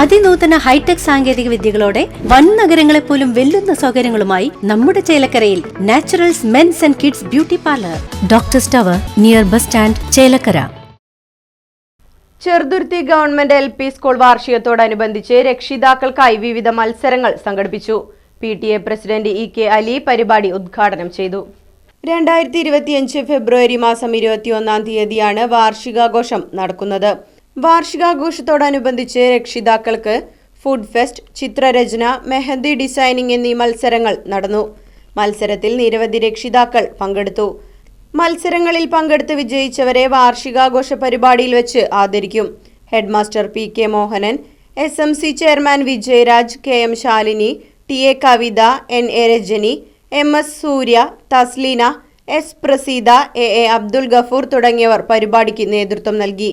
അതിനൂതന hi tech സാങ്കേതിക വിദ്യകളോടെ വൻ നഗരങ്ങളെ പോലും വെല്ലുന്ന സൗകര്യങ്ങളുമായി നമ്മുടെ ചേലക്കരയിൽ naturals men's and kids beauty parlour. Doctor സ്റ്റവർ near bus stand Chelakkara. Cheruthuruthy government L P school വാർഷികത്തോടനുബന്ധിച്ച് രക്ഷിതാക്കൾക്കായി വിവിധ മത്സരങ്ങൾ സംഘടിപ്പിച്ചു. P T A president E K Ali പരിപാടി ഉദ്ഘാടനം ചെയ്തു. രണ്ടായിരത്തി ഇരുപത്തിയഞ്ച് ഫെബ്രുവരി മാസം ഇരുപത്തിയൊന്നാം തീയതിയാണ് വാർഷികാഘോഷം നടക്കുന്നത്. വാർഷികാഘോഷത്തോടനുബന്ധിച്ച് രക്ഷിതാക്കൾക്ക് ഫുഡ് ഫെസ്റ്റ് ചിത്രരചന മെഹന്തി ഡിസൈനിങ് എന്നീ മത്സരങ്ങൾ നടന്നു. മത്സരത്തിൽ നിരവധി രക്ഷിതാക്കൾ പങ്കെടുത്തു. മത്സരങ്ങളിൽ പങ്കെടുത്ത് വിജയിച്ചവരെ വാർഷികാഘോഷ പരിപാടിയിൽ വെച്ച് ആദരിക്കും. Headmaster P K Mohanan S M C chairman Vijayaraj K M Shalini T A Kavitha N A Rajani M S Surya Thasleena S Praseeda A A Abdul Gafoor തുടങ്ങിയവർ പരിപാടിക്ക് നേതൃത്വം നൽകി.